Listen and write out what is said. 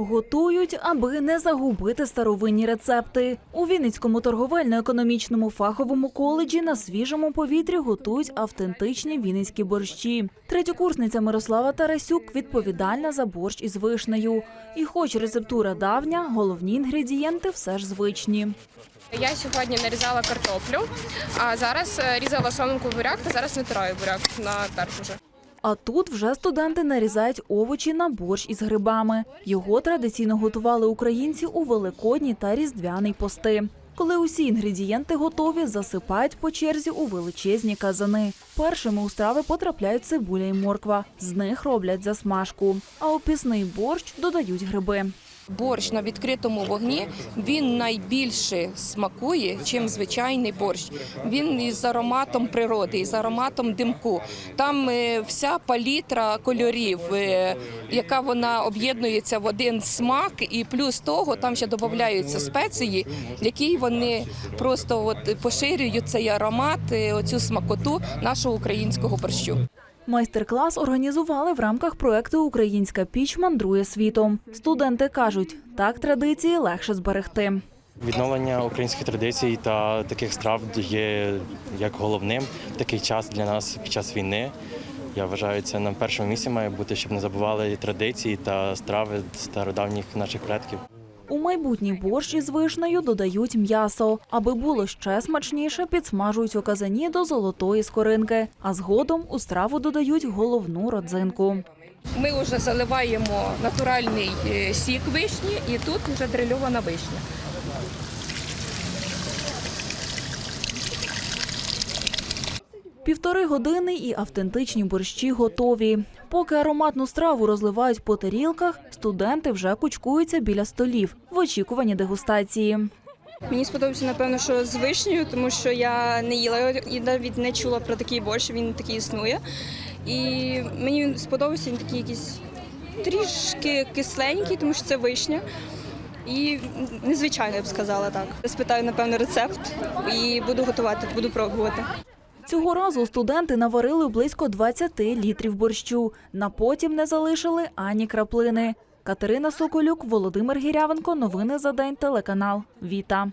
Готують, аби не загубити старовинні рецепти. У Вінницькому торговельно-економічному фаховому коледжі на свіжому повітрі готують автентичні вінницькі борщі. Третьокурсниця Мирослава Тарасюк відповідальна за борщ із вишнею. І хоч рецептура давня, головні інгредієнти все ж звичні. Я сьогодні нарізала картоплю, а зараз е, різала соломку буряк, та зараз натираю буряк на терку вже. А тут вже студенти нарізають овочі на борщ із грибами. Його традиційно готували українці у великодні та різдвяний пости. Коли усі інгредієнти готові, засипають по черзі у величезні казани. Першими у страви потрапляють цибуля і морква. З них роблять засмажку. А у пісний борщ додають гриби. Борщ на відкритому вогні він найбільше смакує, чим звичайний борщ. Він із ароматом природи, із ароматом димку. Там е, вся палітра кольорів, е, яка вона об'єднується в один смак, і плюс того там ще додаються спеції, які вони просто от поширюють цей аромат, е, оцю смакоту нашого українського борщу. Майстер-клас організували в рамках проекту Українська піч мандрує світом. Студенти кажуть, так традиції легше зберегти. Відновлення українських традицій та таких страв є як головним такий час для нас під час війни. Я вважаю, це на першому місці має бути, щоб не забували традиції та страви стародавніх наших предків. У майбутній борщ із вишнею додають м'ясо. Аби було ще смачніше, підсмажують у казані до золотої скоринки, а згодом у страву додають головну родзинку. Ми вже заливаємо натуральний е, сік вишні, і тут вже дрильована вишня. Півтори години і автентичні борщі готові. Поки ароматну страву розливають по тарілках, студенти вже кучкуються біля столів в очікуванні дегустації. Мені сподобався, напевно, що з вишнею, тому що я не їла і навіть не чула про такий борщ, він такий існує. І мені сподобався, він такий якийсь трішки кисленький, тому що це вишня. І незвичайно, я б сказала так. Спитаю, напевно, рецепт і буду готувати, буду пробувати. Цього разу студенти наварили близько 20 літрів борщу. На потім не залишили ані краплини. Катерина Соколюк, Володимир Гірявенко. Новини за день. Телеканал Віта.